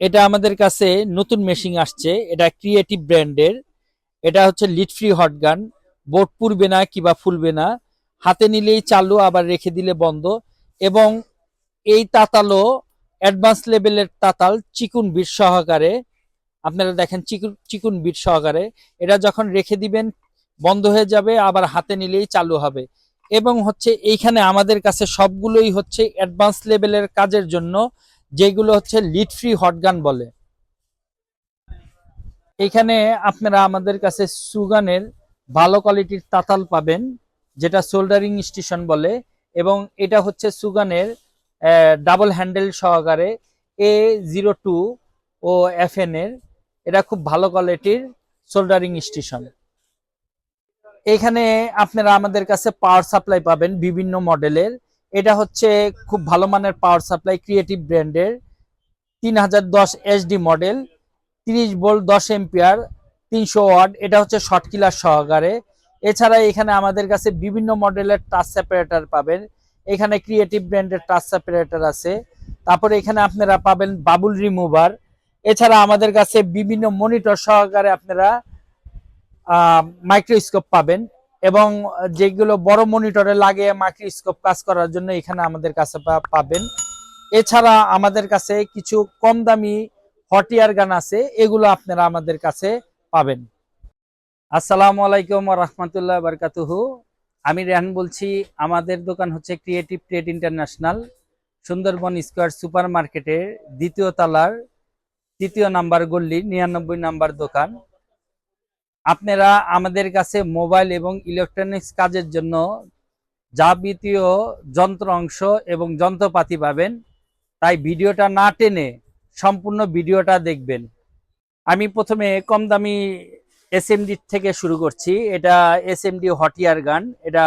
এটা আমাদের কাছে নতুন মেশিন আসছে। এটা ক্রিয়েটিভ ব্র্যান্ডের এটা হচ্ছে lead free hot gun board পুড়বে না কিবা ফুলবে না। হাতে নিলেই চালু, আবার রেখে দিলে বন্ধ। এবং এই তাতালও অ্যাডভান্স লেভেলের তাতাল চিকুন বিট সহকারে, আপনারা দেখেন চিকুন চিকুন বিট সহকারে, এটা যখন রেখে দিবেন, বন্ধ হয়ে যাবে, আবার হাতে নিলেই চালু হবে। এবং হচ্ছে এইখানে আমাদের কাছে সবগুলোই হচ্ছে অ্যাডভান্স লেভেলের কাজের জন্য যেগুলো হচ্ছে লিড ফ্রি হটগান বলে। এখানে আপনারা আমাদের কাছে সুগানের ভালো কোয়ালিটির তাতাল পাবেন, যেটা সোল্ডারিং স্টেশন বলে, এবং এটা হচ্ছে সুগানের ডাবল হ্যান্ডেল সহকারে A zero two O F এর। এটা খুব ভালো কোয়ালিটির সোল্ডারিং স্টেশন। এখানে আপনারা আমাদের কাছে পাওয়ার সাপ্লাই পাবেন বিভিন্ন মডেলের। এটা হচ্ছে খুব ভালো মানের পাওয়ার সাপ্লাই ক্রিয়েটিভ ব্র্যান্ডের তিন হাজার দশ এইচডি মডেল তিরিশ ভোল্ট দশ এম্পিয়ার তিনশো ওয়াট এটা হচ্ছে শর্ট কিলার সহকারে। এছাড়া এখানে আমাদের কাছে বিভিন্ন মডেলের টাচ সেপারেটর পাবেন। এখানে ক্রিয়েটিভ ব্র্যান্ডের টাচ সেপারেটর আছে। তারপরে এখানে আপনারা পাবেন বাবুল রিমুভার এছাড়া আমাদের কাছে বিভিন্ন মনিটর সহকারে আপনারা মাইক্রোস্কোপ পাবেন। এবং যেগুলো বড় মনিটরে লাগে মাইক্রোস্কোপ কাজ করার জন্য এখানে আমাদের কাছে পাবেন। এছাড়া আমাদের কাছে কিছু কম দামি হটিয়ার গান আছে, এগুলো আপনারা আমাদের কাছে পাবেন। আসসালামু আলাইকুম রহমতুল্লাহ বারকাতুহু। আমি রেহান বলছি, আমাদের দোকান হচ্ছে creative trade international Sundarban square super মার্কেটের দ্বিতীয় তলার তৃতীয় নাম্বার গল্লি, নিরানব্বই নাম্বার দোকান। আপনারা আমাদের কাছে মোবাইল এবং ইলেকট্রনিক্স কাজের জন্য যাবতীয় যন্ত্র অংশ এবং যন্ত্রপাতি পাবেন। তাই ভিডিওটা না টেনে সম্পূর্ণ ভিডিওটা দেখবেন। আমি প্রথমে কম দামি এসএমডি থেকে শুরু করছি। এটা এস এসএমডি হটিয়ার গান এটা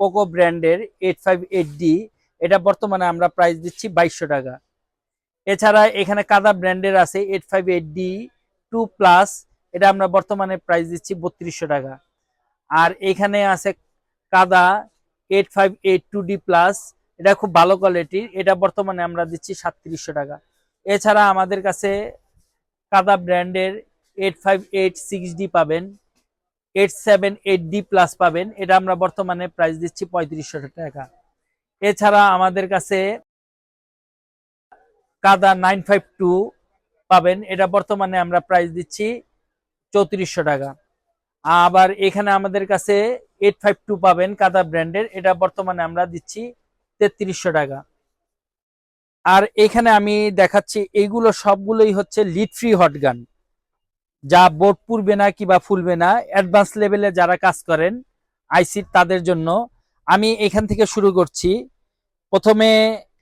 কোকো ব্র্যান্ডের এইট ফাইভ এইট ডি এটা বর্তমানে আমরা প্রাইস দিচ্ছি বাইশশো টাকা। এছাড়া এখানে কাদা ব্র্যান্ডের আছে eight five eight D two plus এটা আমরা বর্তমানে প্রাইস দিচ্ছি বত্রিশশো টাকা। আর এখানে আছে কাদা eight five eight two D plus এটা খুব ভালো কোয়ালিটির এটা বর্তমানে আমরা দিচ্ছি সাতত্রিশশো টাকা। এছাড়া আমাদের কাছে কাদা ব্র্যান্ডের eight five eight six D পাবেন eight seven eight D plus পাবেন, এটা আমরা বর্তমানে প্রাইস দিচ্ছি পঁয়ত্রিশশো টাকা। এছাড়া আমাদের কাছে কাদা নাইন ফাইভ টু পাবেন, এটা বর্তমানে আমরা প্রাইস দিচ্ছি চৌত্রিশশো টাকা। আবার এখানে আমাদের কাছে এইট ফাইভ টু পাবেন কাদা ব্র্যান্ডের। এটা বর্তমানে আমরা দিচ্ছি তেত্রিশশো টাকা। আর এখানে আমি দেখাচ্ছি এইগুলো সবগুলোই হচ্ছে লিড ফ্রি হট গান যা বোর্ড পুড়বে না কিবা ফুলবে না অ্যাডভান্স লেভেলে যারা কাজ করেন আইসির তাদের জন্য। আমি এখান থেকে শুরু করছি। প্রথমে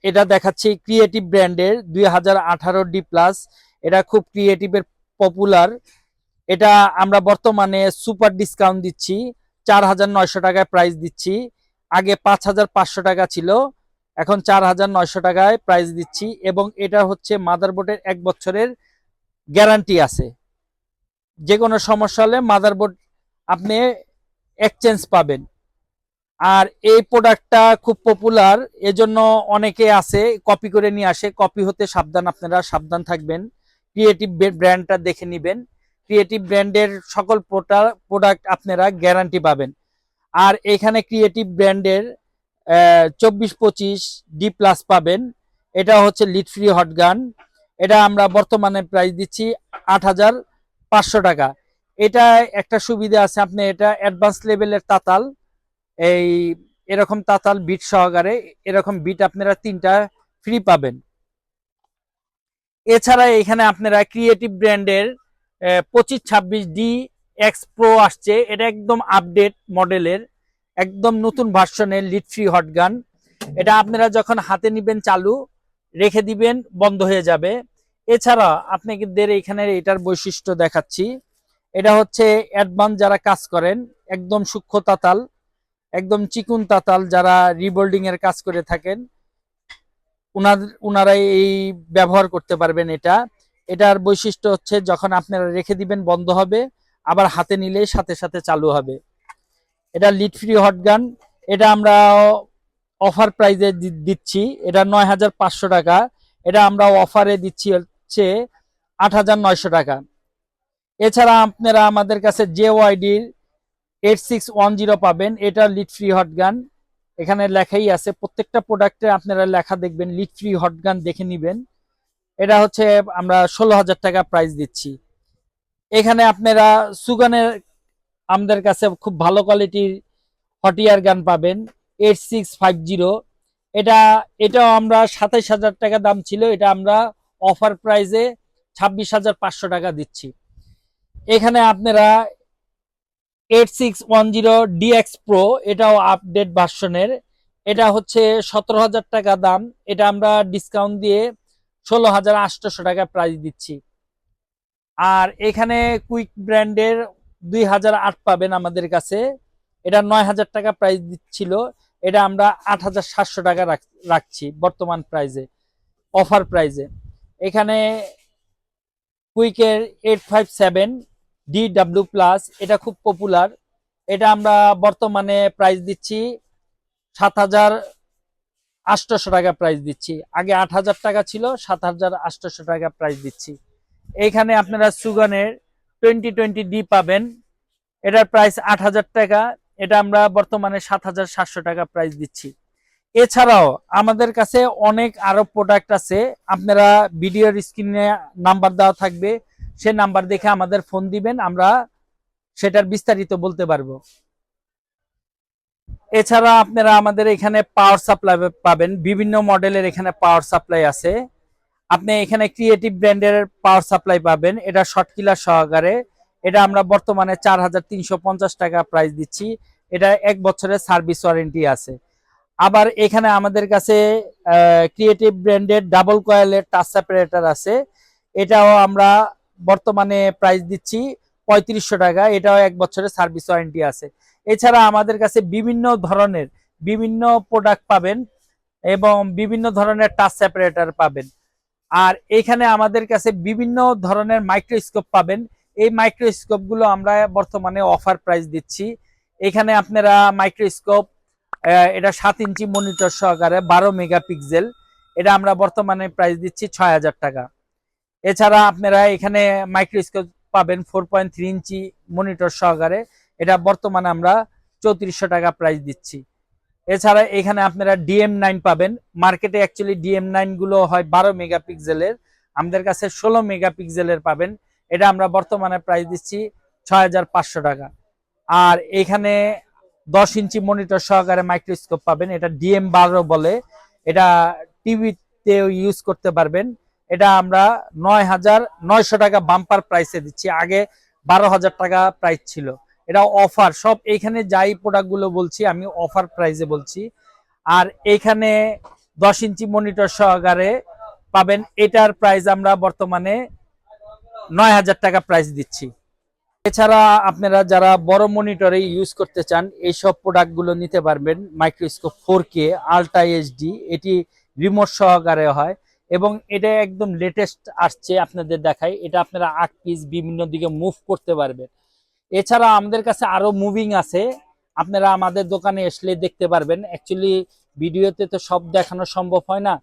এটা দেখাচ্ছি ক্রিয়েটিভ ব্র্যান্ডের দুই হাজার আঠারো ডি প্লাস এটা খুব ক্রিয়েটিভের পপুলার এটা আমরা বর্তমানে সুপার ডিসকাউন্ট দিচ্ছি, চার হাজার নয়শো টাকায় প্রাইস দিচ্ছি। আগে পাঁচ হাজার পাঁচশো টাকা ছিল, এখন চার হাজার নয়শো টাকায় প্রাইস দিচ্ছি এবং এটা হচ্ছে মাদারবোর্ডের এক বছরের গ্যারান্টি আছে। যে কোনো সমস্যা হলে মাদারবোর্ড আপনি এক্সচেঞ্জ পাবেন। আর এই প্রোডাক্টটা খুব পপুলার এজন্য অনেকে আছে কপি করে নিয়ে আসে। কপি হতে সাবধান, আপনারা সাবধান থাকবেন। ক্রিয়েটিভ ব্র্যান্ডটা দেখে নেবেন। ক্রিয়েটিভ ব্র্যান্ডের সকল প্রোডাক্ট আপনারা গ্যারান্টি পাবেন। আর এখানে ক্রিয়েটিভ ব্র্যান্ডের চব্বিশ পঁচিশ ডি প্লাস পাবেন। এটা হচ্ছে লিড ফ্রি হট গান এটা আমরা বর্তমানে প্রাইস দিচ্ছি আট হাজার পাঁচশো টাকা। এটা একটা সুবিধা আছে, আপনি এটা অ্যাডভান্স লেভেলের তাতাল, এই এরকম তাতাল বিট সহকারে এরকম বিট আপনারা তিনটা ফ্রি পাবেন। এছাড়া এখানে আপনারা ক্রিয়েটিভ ব্র্যান্ডের পঁচিশ ছাব্বিশ ডি এক্স প্রো আসছে। এটা একদম আপডেট মডেলের একদম নতুন ভার্সনের লিড ফ্রি হট গান এটা আপনারা যখন হাতে নিবেন চালু, রেখে দিবেন, বন্ধ হয়ে যাবে। এছাড়া আপনাদের এখানে এটার বৈশিষ্ট্য দেখাচ্ছি। এটা হচ্ছে অ্যাডভান্স যারা কাজ করেন, একদম সূক্ষ্ম তাতাল, একদম চিকুন তাতাল যারা রিবোল্ডিং এর কাজ করে থাকেন উনাদের উনারাই এই ব্যবহার করতে পারবেন এটা। এটার বৈশিষ্ট্য হচ্ছে যখন আপনারা রেখে দিবেন বন্ধ হবে, আবার হাতে নিলে সাথে সাথে চালু হবে। এটা লিড ফ্রি হট গান। এটা আমরা অফার প্রাইজে দিচ্ছি। এটা নয় হাজার পাঁচশো টাকা। এটা আমরা অফারে দিচ্ছি হচ্ছে আট হাজার নয়শো টাকা। এছাড়া আপনারা আমাদের কাছে জে ওয়াইডির এইট সিক্স ওয়ান জিরো পাবেন। এটা লিড ফ্রি হট গান। এখানে লেখাই আছে। প্রত্যেকটা প্রোডাক্টে আপনারা লেখা দেখবেন, লিড ফ্রি হট গান দেখে নিবেন। এটা হচ্ছে আমরা ষোলো হাজার টাকা প্রাইস দিচ্ছি। এখানে আপনারা সুগানের আমাদের কাছে খুব ভালো কোয়ালিটির হটিয়ার গান পাবেন এইট সিক্স ফাইভ জিরো এটা, এটাও আমরা সাতাইশ হাজার টাকা দাম ছিল, এটা আমরা অফার প্রাইজে ছাব্বিশ হাজার পাঁচশো টাকা দিচ্ছি। এখানে আপনারা eight six one zero DX pro এটাও আপডেট ভার্সনের এটা হচ্ছে সতেরো হাজার টাকা দাম, এটা আমরা ডিসকাউন্ট দিয়ে ষোলো হাজার আটশোশো টাকা প্রাইস দিচ্ছি। আর এখানে কুইক ব্র্যান্ডের দুই হাজার আট পাবেন আমাদের কাছে। এটা নয় হাজার টাকা প্রাইস দিচ্ছিল। এটা আমরা আট হাজার সাতশো টাকা রাখ- রাখছি বর্তমান প্রাইজে অফার প্রাইজে এখানে কুইকের eight five seven D W plus এটা খুব পপুলার এটা আমরা বর্তমানে প্রাইস দিচ্ছি সাত হাজার আটশোশো টাকা প্রাইস দিচ্ছি। আগে আট হাজার টাকা ছিল, সাত হাজার আটশোশো টাকা প্রাইস দিচ্ছি। এইখানে আপনারা সুগানের টোয়েন্টি টোয়েন্টি ডি পাবেন। এটার প্রাইস আট হাজার টাকা, এটা আমরা বর্তমানে সাত হাজার সাতশো টাকা প্রাইস দিচ্ছি। এছাড়াও আমাদের কাছে অনেক আরও প্রোডাক্ট আছে। আপনারা ভিডিওর স্ক্রিনে নাম্বার দেওয়া থাকবে। সে নাম্বার দেখে আমাদের ফোন দিবেন, আমরা সেটার বিস্তারিত বলতে পারব। এছাড়া আপনারা আমাদের এখানে পাওয়ার সাপ্লাই পাবেন। বিভিন্ন মডেলের এখানে পাওয়ার সাপ্লাই আছে। আপনি এখানে ক্রিয়েটিভ ব্র্যান্ডের পাওয়ার সাপ্লাই পাবেন। এটা শর্ট কিলার সহকারে। এটা আমরা বর্তমানে চার হাজার তিনশো পঞ্চাশ টাকা প্রাইস দিচ্ছি। এটা এক বছরের সার্ভিস ওয়ারেন্টি আছে। আবার এখানে আমাদের কাছে ক্রিয়েটিভ ব্র্যান্ডের ডাবল কয়েলের টাচ সেপারেটর আছে। এটাও আমরা বর্তমানে প্রাইস দিচ্ছি পঁয়ত্রিশশো টাকা। এটাও এক বছরের সার্ভিস ওয়ারেন্টি আছে। এছাড়া আমাদের কাছে বিভিন্ন ধরনের, বিভিন্ন প্রোডাক্ট পাবেন এবং বিভিন্ন ধরনের টাচ সেপারেটর পাবেন। আর এখানে আমাদের কাছে বিভিন্ন ধরনের মাইক্রোস্কোপ পাবেন। এই মাইক্রোস্কোপগুলো আমরা বর্তমানে অফার প্রাইস দিচ্ছি। এখানে আপনারা মাইক্রোস্কোপ এটা সাত ইঞ্চি মনিটর সহকারে বারো মেগাপিক্সেল এটা আমরা বর্তমানে প্রাইস দিচ্ছি ছয় হাজার টাকা। এছাড়া আপনারা এখানে মাইক্রোস্কোপ পাবেন four point three inch monitor সহকারে। এটা বর্তমানে আমরা চৌত্রিশশো টাকা প্রাইস দিচ্ছি। এছাড়া এখানে আপনারা ডিএম নাইন পাবেন। মার্কেটে অ্যাকচুয়ালি ডিএম নাইনগুলো হয় বারো মেগাপিক্সেলের আমাদের কাছে ষোলো মেগাপিক্সেলের পাবেন। এটা আমরা বর্তমানে প্রাইস দিচ্ছি ছয় হাজার পাঁচশো টাকা। আর এখানে দশ ইঞ্চি মনিটর সহকারে মাইক্রোস্কোপ পাবেন। এটা ডিএম বারো বলে। এটা টিভিতে ইউজ করতে পারবেন। এটা আমরা নয় হাজার নয়শো টাকা বাম্পার প্রাইসে দিচ্ছি। আগে বারো হাজার টাকা প্রাইস ছিল। এটা অফার সব এইখানে যাই প্রোডাক্টগুলো বলছি, আমি অফার প্রাইসে বলছি। আর এইখানে দশ ইঞ্চি মনিটর সহকারে পাবেন, এটার প্রাইস আমরা বর্তমানে নয় হাজার টাকা প্রাইস দিচ্ছি। এছাড়া আপনারা যারা বড় মনিটরে ইউজ করতে চান এই এইসব প্রোডাক্টগুলো নিতে পারবেন microscope four K ultra HD এটি রিমোট সহকারে হয়। এবং এটা একদম লেটেস্ট আসছে আপনাদের দেখাই এটা আপনারা আট পিস বিভিন্ন দিকে মুভ করতে পারবেন। এছাড়া আমাদের কাছে আরও মুভিং আছে। আপনারা আমাদের দোকানে আসলে দেখতে পারবেন। অ্যাকচুয়ালি ভিডিওতে তো সব দেখানো সম্ভব হয় না।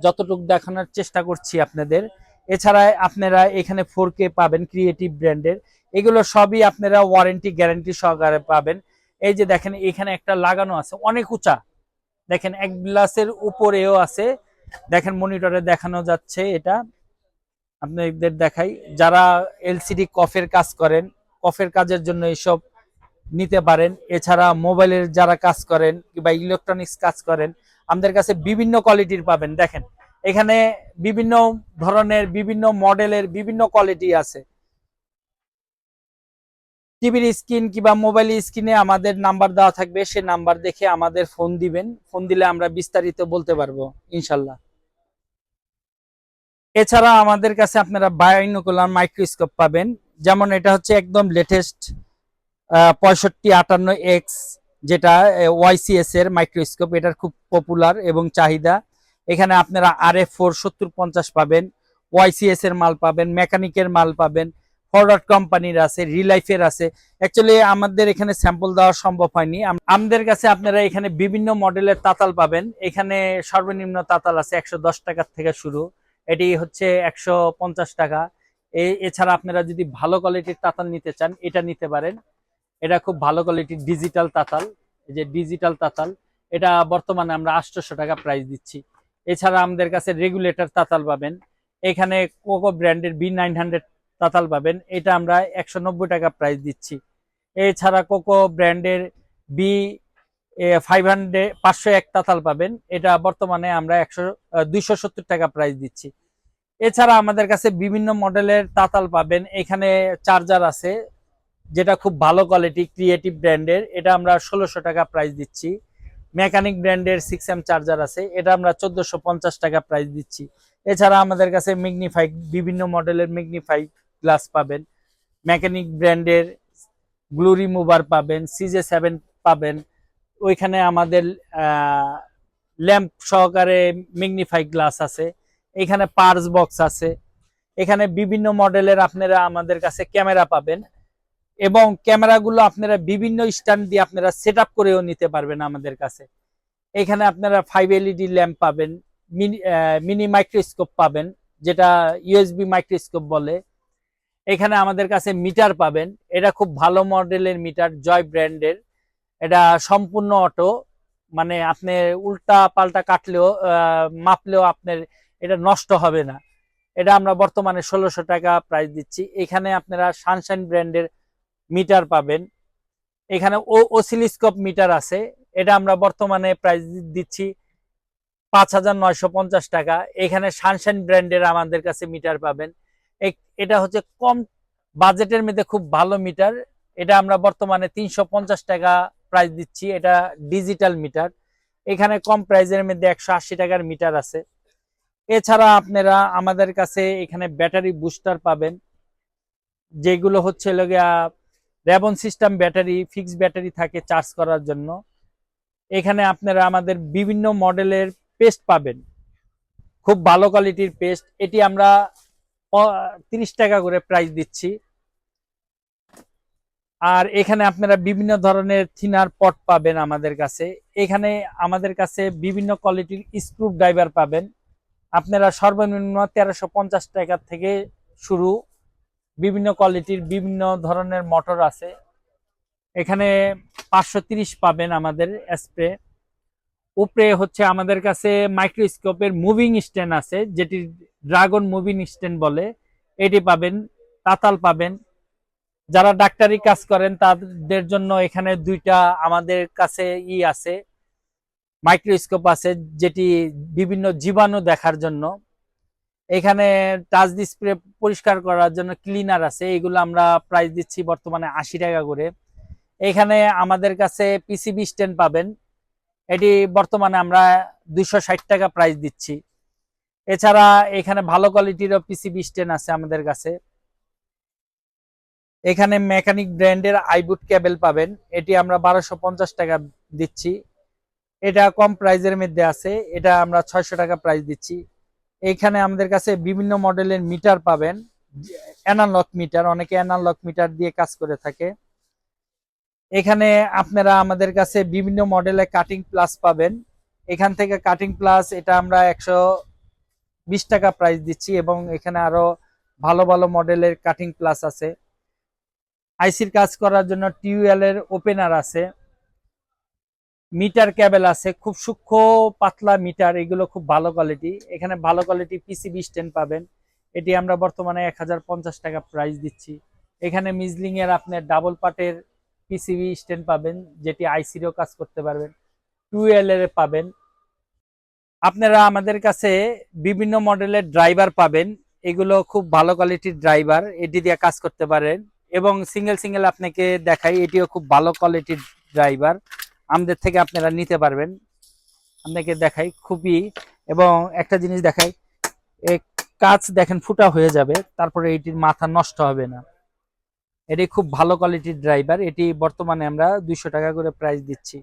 যতটুকু দেখানোর চেষ্টা করছি আপনাদের। এছাড়া আপনারা এখানে ফোর কে পাবেন ক্রিয়েটিভ ব্র্যান্ডের এগুলো সবই আপনারা ওয়ারেন্টি গ্যারান্টি সহকারে পাবেন। এই যে দেখেন, এখানে একটা লাগানো আছে, অনেক উঁচা। দেখেন, এক গ্লাসের উপরেও আছে। দেখেন মনিটরে দেখানো যাচ্ছে এটা। আপনাদের দেখাই। যারা এলসিডি কফের কাজ করেন কফের কাজের জন্য এইসব নিতে পারেন। এছাড়া মোবাইলের যারা কাজ করেন কিংবা ইলেকট্রনিক্স কাজ করেন, আমাদের কাছে বিভিন্ন কোয়ালিটির পাবেন। দেখেন, এখানে বিভিন্ন ধরনের, বিভিন্ন মডেলের বিভিন্ন কোয়ালিটি আছে। টিভির স্ক্রিন কিংবা মোবাইল স্ক্রিনে আমাদের নাম্বার দেওয়া থাকবে। সে নাম্বার দেখে আমাদের ফোন দিবেন। ফোন দিলে আমরা বিস্তারিত বলতে পারব, ইনশাল্লাহ। এছাড়া আমাদের কাছে আপনারা বায়োনোকুলার মাইক্রোস্কোপ পাবেন। যেমন এটা হচ্ছে একদম লেটেস্ট পঁয়ষট্টি আটান্ন এক্স যেটা ওয়াইসিএস এর মাইক্রোস্কোপ এটার খুব পপুলার এবং চাহিদা। এখানে আপনারা আর এফ ফোর সত্তর পঞ্চাশ পাবেন ওয়াইসিএস এর মাল পাবেন মেকানিকের মাল পাবেন ফরওয়ার্ড কোম্পানির আছে রিলাইফের আছে। অ্যাকচুয়ালি আমাদের এখানে স্যাম্পল দেওয়া সম্ভব হয়নি। আমাদের কাছে আপনারা এখানে বিভিন্ন মডেলের তাতাল পাবেন। এখানে সর্বনিম্ন তাতাল আছে একশো দশ টাকার থেকে শুরু। এটি হচ্ছে একশো পঞ্চাশ টাকা। এছাড়া আপনারা যদি ভালো কোয়ালিটির তাঁতাল নিতে চান, এটা নিতে পারেন। এটা খুব ভালো কোয়ালিটির ডিজিটাল তাতাল। যে ডিজিটাল তাতাল, এটা বর্তমানে আমরা আটশোশো টাকা প্রাইস দিচ্ছি। এছাড়া আমাদের কাছে রেগুলেটর তাতাল পাবেন। এখানে কোকো ব্র্যান্ডের বি নাইন হান্ড্রেড তাতাল পাবেন। এটা আমরা একশো নব্বই টাকা প্রাইস দিচ্ছি। এছাড়া কোকো ব্র্যান্ডের বি ফাইভ হান্ড্রেড পাঁচশো এক তাতাল পাবেন। এটা বর্তমানে আমরা একশো, দুইশো সত্তর টাকা প্রাইস দিচ্ছি। এছাড়া আমাদের কাছে বিভিন্ন মডেলের তাতাল পাবেন। এখানে চার্জার আছে, যেটা খুব ভালো কোয়ালিটি ক্রিয়েটিভ ব্র্যান্ডের এটা আমরা ষোলোশো টাকা প্রাইস দিচ্ছি। মেকানিক ব্র্যান্ডের সিক্স এম চার্জার আছে, এটা আমরা চোদ্দোশো পঞ্চাশ টাকা প্রাইস দিচ্ছি। এছাড়া আমাদের কাছে ম্যাগনিফাই বিভিন্ন মডেলের ম্যাগনিফাই গ্লাস পাবেন। মেকানিক ব্র্যান্ডের গ্লু রিমুভার পাবেন সিজে সেভেন পাবেন। ওইখানে আমাদের ল্যাম্প সহকারে ম্যাগনিফাই গ্লাস আছে। এখানে পার্স বক্স আছে। এখানে বিভিন্ন মডেলের আপনারা আমাদের কাছে ক্যামেরা পাবেন এবং ক্যামেরাগুলো আপনারা বিভিন্ন স্ট্যান্ড দিয়ে আপনারা সেট করেও নিতে পারবেন আমাদের কাছে। এখানে আপনারা ফাইভ এলইডি ল্যাম্প পাবেন মিনি মাইক্রোস্কোপ পাবেন, যেটা ইউএসবি মাইক্রোস্কোপ বলে। এখানে আমাদের কাছে মিটার পাবেন, এটা খুব ভালো মডেলের মিটার জয় ব্র্যান্ডের এটা সম্পূর্ণ অটো মানে আপনি উল্টা পাল্টা কাটলেও মাপলেও আপনার এটা নষ্ট হবে না। এটা আমরা বর্তমানে ষোলোশো টাকা প্রাইস দিচ্ছি। এখানে আপনারা সানশাইন ব্র্যান্ডের মিটার পাবেন। এখানে ও ওসিলিস্কোপ মিটার আছে। এটা আমরা বর্তমানে প্রাইস দিচ্ছি পাঁচ হাজার নয়শো পঞ্চাশ টাকা। এখানে সানশাইন ব্র্যান্ডের আমাদের কাছে মিটার পাবেন। এটা হচ্ছে কম বাজেটের মধ্যে খুব ভালো মিটার এটা আমরা বর্তমানে তিনশো পঞ্চাশ টাকা প্রাইস দিচ্ছি। এটা ডিজিটাল মিটার এখানে কম প্রাইজের মধ্যে একশো আশি টাকার মিটার আছে। এছাড়া আপনারা আমাদের কাছে এখানে ব্যাটারি বুস্টার পাবেন, যেগুলো হচ্ছে লগিয়া র্যাবন সিস্টেম ব্যাটারি ফিক্স ব্যাটারি থাকে চার্জ করার জন্য। এখানে আপনারা আমাদের বিভিন্ন মডেলের পেস্ট পাবেন, খুব ভালো কোয়ালিটির পেস্ট। এটি আমরা তিরিশ টাকা করে প্রাইস দিচ্ছি। আর এখানে আপনারা বিভিন্ন ধরনের থিনার পট পাবেন আমাদের কাছে। এখানে আমাদের কাছে বিভিন্ন কোয়ালিটির স্ক্রু ড্রাইভার পাবেন। আপনারা সর্বনিম্ন তেরোশো পঞ্চাশ টাকা থেকে শুরু বিভিন্ন কোয়ালিটির বিভিন্ন ধরনের মোটর আছে। এখানে পাঁচশো পাবেন আমাদের স্প্রে। উপরে হচ্ছে আমাদের কাছে মাইক্রোস্কোপের মুভিং স্ট্যান্ড আছে, যেটি ড্রাগন মুভিং স্ট্যান্ড বলে। এটি পাবেন, তাতাল পাবেন। যারা ডাক্তারি কাজ করেন, তাদের জন্য এখানে দুইটা আমাদের কাছে ই আছে। মাইক্রোস্কোপ আছে, যেটি বিভিন্ন জীবাণু দেখার জন্য। এখানে টাচ ডিসপ্লে পরিষ্কার করার জন্য ক্লিনার আছে, এগুলো আমরা প্রাইস দিচ্ছি বর্তমানে আশি টাকা করে। এখানে আমাদের কাছে পিসিবি স্ট্যান্ড পাবেন, এটি বর্তমানে আমরা দুশো ষাট টাকা প্রাইস দিচ্ছি। এছাড়া এখানে ভালো কোয়ালিটিরও পিসিবি স্ট্যান্ড আছে আমাদের কাছে। এখানে মেকানিক ব্র্যান্ডের আইবুট কেবল পাবেন, এটি আমরা বারোশো টাকা দিচ্ছি। এটা কম প্রাইজের মধ্যে আছে। এটা আমরা ছয়শো টাকা প্রাইস দিচ্ছি। এখানে আমাদের কাছে বিভিন্ন মডেলের মিটার পাবেন। অ্যানালক মিটার অনেকে অ্যানালক মিটার দিয়ে কাজ করে থাকে। এখানে আপনারা আমাদের কাছে বিভিন্ন মডেলের কাটিং প্লাস পাবেন। এখান থেকে কাটিং প্লাস এটা আমরা একশো বিশ টাকা প্রাইস দিচ্ছি এবং এখানে আরও ভালো ভালো মডেলের কাটিং প্লাস আছে। আইসির কাজ করার জন্য টিউএল এর ওপেনার আছে। মিটার ক্যাবেল আছে, খুব সূক্ষ্ম পাতলা মিটার, এগুলো খুব ভালো কোয়ালিটি এখানে ভালো কোয়ালিটি পিসিবি স্ট্যান্ড পাবেন। এটি আমরা বর্তমানে এক হাজার পঞ্চাশ টাকা প্রাইস দিচ্ছি। এখানে মিজলিং এর আপনার ডাবল পার্টের পিসিবি স্ট্যান্ড পাবেন, যেটি আইসিরও কাজ করতে পারবেন। টুয়েল এর পাবেন। আপনারা আমাদের কাছে বিভিন্ন মডেলের ড্রাইভার পাবেন। এগুলো খুব ভালো কোয়ালিটির ড্রাইভার এটি দিয়ে কাজ করতে পারেন। এবং সিঙ্গেল সিঙ্গেল আপনাকে দেখাই, এটিও খুব ভালো কোয়ালিটির ড্রাইভার আমাদের থেকে আপনারা নিতে পারবেন। আপনাকে দেখাই খুবই এবং একটা জিনিস দেখাই কাজ দেখেন ফুটা হয়ে যাবে, তারপরে এটির মাথা নষ্ট হবে না। এটি খুব ভালো কোয়ালিটির ড্রাইভার এটি বর্তমানে আমরা দুইশো টাকা করে প্রাইস দিচ্ছি।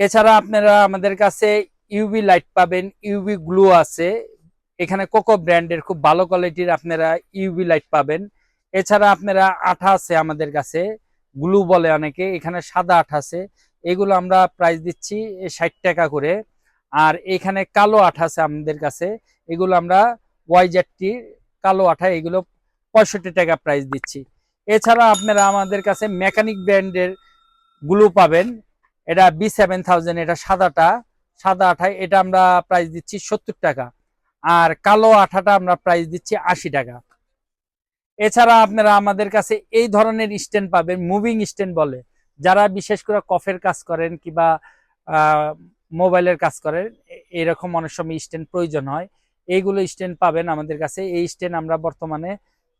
এছাড়া আপনারা আমাদের কাছে ইউভি লাইট পাবেন ইউভি গ্লু আছে। এখানে কোকো ব্র্যান্ডের খুব ভালো কোয়ালিটির আপনারা ইউভি লাইট পাবেন। এছাড়া আপনারা আঠা আছে আমাদের কাছে গ্লু বলে অনেকে, এখানে সাদা আঠা আছে। এগুলো আমরা প্রাইস দিচ্ছি ষাট টাকা করে। আর এখানে কালো আঠা আছে আমাদের কাছে। এগুলো আমরা ওয়াইজেডটি কালো আঠা এগুলো পঁয়ষট্টি টাকা প্রাইস দিচ্ছি। এছাড়া আপনারা আমাদের কাছে মেকানিক ব্র্যান্ডেরগুলো পাবেন। এটা বি সেভেন থাউজেন্ড এটা সাদাটা সাদা আঠায় এটা আমরা প্রাইস দিচ্ছি সত্তর টাকা। আর কালো আঠাটা আমরা প্রাইস দিচ্ছি আশি টাকা। এছাড়া আপনারা আমাদের কাছে এই ধরনের স্ট্যান্ড পাবেন মুভিং স্ট্যান্ড বলে। যারা বিশেষ করে কফের কাজ করেন কিংবা মোবাইলের কাজ করেন এরকম অনেক সময় স্ট্যান্ড প্রয়োজন হয়। এইগুলো স্ট্যান্ড পাবেন আমাদের কাছে। এই স্ট্যান্ড আমরা বর্তমানে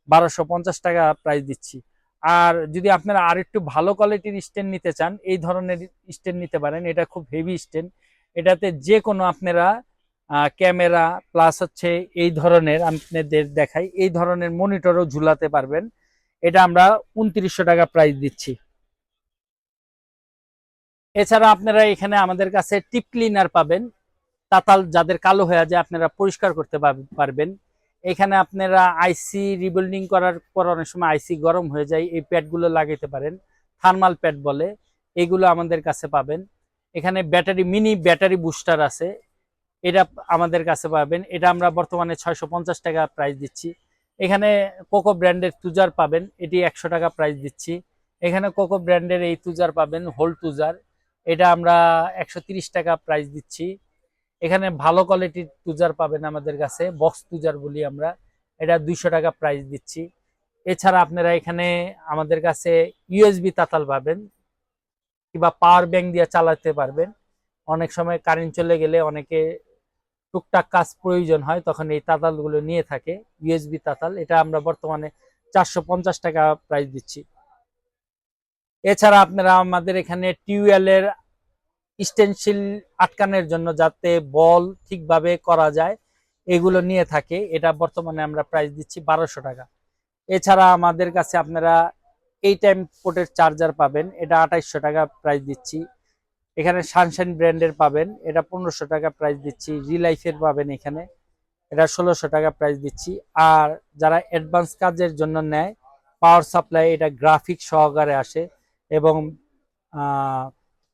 বারোশো পঞ্চাশ টাকা প্রাইস দিচ্ছি। আর যদি আপনারা আর একটু ভালো কোয়ালিটির স্ট্যান্ড নিতে চান, এই ধরনের স্ট্যান্ড নিতে পারেন। এটা খুব হেভি স্ট্যান্ড। এটাতে যে কোনো আপনারা ক্যামেরা প্লাস হচ্ছে এই ধরনের আপনাদের দেখাই। এই ধরনের মনিটরও ঝুলাতে পারবেন। এটা আমরা উনত্রিশশো টাকা প্রাইস দিচ্ছি। এছাড়া আপনারা এখানে আমাদের কাছে টিপ ক্লিনার পাবেন। তাতাল যাদের কালো হয়ে যায় আপনারা পরিষ্কার করতে পার- পারবেন। এখানে আপনারা আইসি রিবিল্ডিং করার পর অনেক সময় আইসি গরম হয়ে যায়, এই প্যাডগুলো লাগাইতে পারেন। থার্মাল প্যাড বলে, এগুলো আমাদের কাছে পাবেন। এখানে ব্যাটারি, মিনি ব্যাটারি বুস্টার আছে, এটা আমাদের কাছে পাবেন। এটা আমরা বর্তমানে ছয়শো পঞ্চাশ টাকা প্রাইস দিচ্ছি। এখানে কোকো ব্র্যান্ডের তুজার পাবেন, এটি একশো টাকা প্রাইস দিচ্ছি। এখানে কোকো ব্র্যান্ডের এই তুজার পাবেন, হোল তুজার। এটা আমরা একশো টাকা প্রাইস দিচ্ছি। এখানে ভালো কোয়ালিটির তুজার পাবেন আমাদের কাছে বক্স তুজার বলি আমরা। এটা দুইশো টাকা প্রাইস দিচ্ছি। এছাড়া আপনারা এখানে আমাদের কাছে ইউএসবি তাতাল পাবেন, কিংবা পাওয়ার ব্যাংক দিয়ে চালাতে পারবেন। অনেক সময় কারেন্ট চলে গেলে অনেকে টুকটাক কাজ প্রয়োজন হয়, তখন এই তাতালগুলো নিয়ে থাকে। ইউএসবি তাতাল, এটা আমরা বর্তমানে চারশো পঞ্চাশ টাকা প্রাইস দিচ্ছি। এছাড়া আপনারা আমাদের এখানে টিউবওয়েলের স্টেনসিল আটকানোর জন্য যাতে বল ঠিকভাবে করা যায়, এগুলো নিয়ে থাকে। এটা বর্তমানে আমরা প্রাইস দিচ্ছি বারোশো টাকা। এছাড়া আমাদের কাছে আপনারা এই টাইম পোর্টের চার্জার পাবেন, এটা আঠাইশশো টাকা প্রাইস দিচ্ছি। এখানে সানশাইন ব্র্যান্ডের পাবেন, এটা পনেরোশো টাকা প্রাইস দিচ্ছি। রিলাইফের পাবেন এখানে, এটা ষোলোশো টাকা প্রাইস দিচ্ছি। আর যারা অ্যাডভান্স কাজের জন্য নেয় পাওয়ার সাপ্লাই এটা গ্রাফিক সহকারে আসে। এবং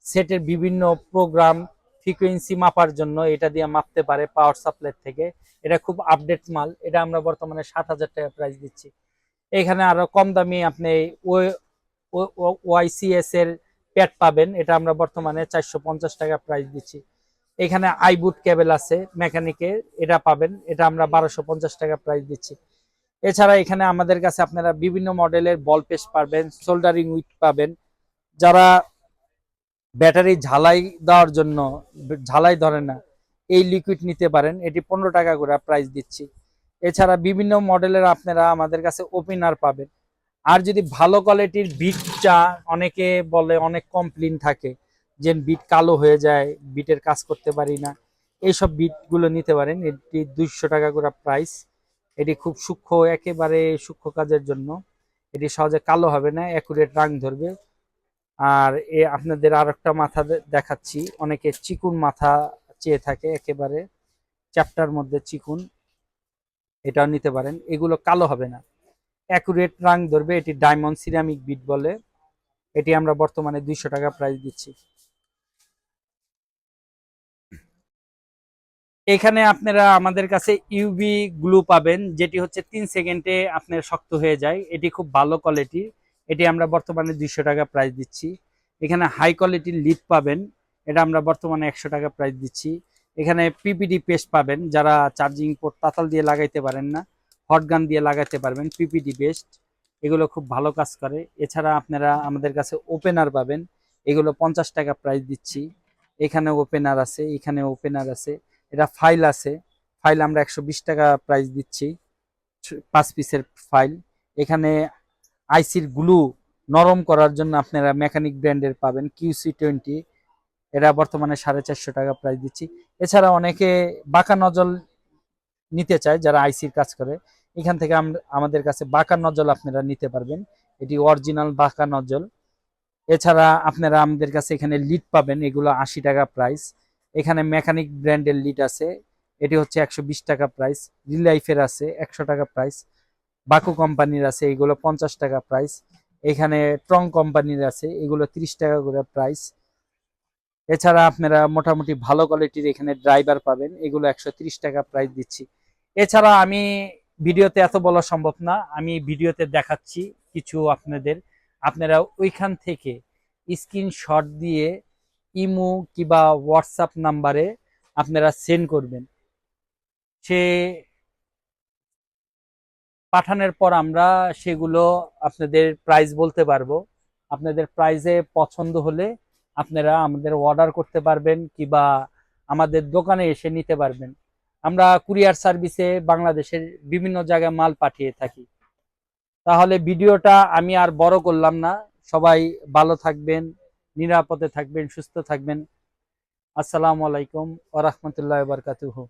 সেটের বিভিন্ন প্রোগ্রাম ফ্রিকোয়েন্সি মাপার জন্য এটা দিয়ে মাপতে পারে পাওয়ার সাপ্লাই থেকে। এটা খুব আপডেট মাল। এটা আমরা বর্তমানে সাত হাজার টাকা প্রাইস দিচ্ছি। এখানে আরও কম দামি আপনি ওয়াইসিএস এর প্যাড পাবেন। এটা আমরা বর্তমানে চারশো পঞ্চাশ টাকা প্রাইস দিচ্ছি। এখানে আইবুট কেবল আছে মেকানিকের এটা পাবেন। এটা আমরা বারোশো পঞ্চাশ টাকা প্রাইস দিচ্ছি। এছাড়া এখানে আমাদের কাছে আপনারা বিভিন্ন মডেলের বল পেস্ট পাবেন সোল্ডারিং উইট পাবেন। যারা ব্যাটারি ঝালাই দেওয়ার জন্য, ঝালাই ধরে না, এই লিকুইড নিতে পারেন। এটি পনেরো টাকা করে প্রাইস দিচ্ছি। এছাড়া বিভিন্ন মডেলের আপনারা আমাদের কাছে ওপেনার পাবেন। আর যদি ভালো কোয়ালিটির বিট চা, অনেকে বলে অনেক কমপ্লেন থাকে যে বিট কালো হয়ে যায় বিটের কাজ করতে পারি না। এইসব বিটগুলো নিতে পারেন। এটি দুইশো টাকা করে প্রাইস এটি খুব সূক্ষ্ম, একেবারে সূক্ষ্ম কাজের জন্য। এটি সহজে কালো হবে না অ্যাকুরেট রাং ধরবে। আর এ আপনাদের আর একটা মাথা দেখাচ্ছি। অনেকে চিকুন মাথা চেয়ে থাকে একেবারে, চ্যাপ্টার মধ্যে চিকুন। এটাও নিতে পারেন। এগুলো কালো হবে না। অ্যাকুরেট রাং ধরবে, এটি ডায়মন্ড সিরামিক বিট বলে। এটি আমরা বর্তমানে দুইশো টাকা প্রাইস দিচ্ছি। এখানে আপনারা আমাদের কাছে ইউবি গ্লু পাবেন, যেটি হচ্ছে তিন সেকেন্ডে আপনার শক্ত হয়ে যায়। এটি খুব ভালো কোয়ালিটি। এটি আমরা বর্তমানে দুইশো টাকা প্রাইস দিচ্ছি। এখানে হাই কোয়ালিটির লিড পাবেন, এটা আমরা বর্তমানে একশো টাকা প্রাইস দিচ্ছি। এখানে পিপিডি পেস্ট পাবেন, যারা চার্জিং পোর্ট তাতাল দিয়ে লাগাইতে পারেন না হট গান দিয়ে লাগাইতে পারবেন পিপিডি পেস্ট এগুলো খুব ভালো কাজ করে। এছাড়া আপনারা আমাদের কাছে ওপেনার পাবেন, এগুলো পঞ্চাশ টাকা প্রাইস দিচ্ছি। এখানে ওপেনার আছে, এখানে ওপেনার আছে, এটা ফাইল আছে। ফাইল আমরা একশো বিশ টাকা প্রাইস দিচ্ছি, পাঁচ পিসের ফাইল এখানে আইসির গ্লু নরম করার জন্য আপনারা মেকানিক ব্র্যান্ডের পাবেন কিউসি টোয়েন্টি। এটা বর্তমানে সাড়ে চারশো টাকা প্রাইস দিচ্ছি। এছাড়া অনেকে বাঁকা নজল নিতে চায় যারা আইসির কাজ করে। এখান থেকে আম- আমাদের কাছে বাঁকা নজল আপনারা নিতে পারবেন। এটি অরিজিনাল বাঁকা নজল। এছাড়া আপনারা আমাদের কাছে এখানে লিড পাবেন, এগুলো আশি টাকা প্রাইস এখানে মেকানিক ব্র্যান্ডের লিড আছে। এটি হচ্ছে একশো বিশ টাকা প্রাইস রিলাইফের আছে, একশো টাকা প্রাইস বাকু কোম্পানির আছে, এগুলো পঞ্চাশ টাকা প্রাইস এখানে ট্রং কোম্পানির আছে, এগুলো তিরিশ টাকা করে প্রাইস এছাড়া আপনারা মোটামুটি ভালো কোয়ালিটির এখানে ড্রাইভার পাবেন, এগুলো একশো টাকা প্রাইস দিচ্ছি। এছাড়া আমি ভিডিওতে এত বলা সম্ভব না, আমি ভিডিওতে দেখাচ্ছি কিছু আপনাদের। আপনারা ওইখান থেকে স্ক্রিনশট দিয়ে ইমো কিংবা হোয়াটসঅ্যাপ নাম্বারে আপনারা সেন্ড করবেন। সে পাঠানোর পর আমরা সেগুলো আপনাদের প্রাইস বলতে পারব। আপনাদের প্রাইজে পছন্দ হলে আপনারা আমাদের অর্ডার করতে পারবেন কিংবা আমাদের দোকানে এসে নিতে পারবেন। আমরা কুরিয়ার সার্ভিসে বাংলাদেশের বিভিন্ন জায়গায় মাল পাঠিয়ে থাকি। তাহলে ভিডিওটা আমি আর বড় করলাম না। সবাই ভালো থাকবেন, নিরাপদে থাকবেন, সুস্থ থাকবেন। আসসালামু আলাইকুম ওরহমতুল্লাহ বারকাতুহু।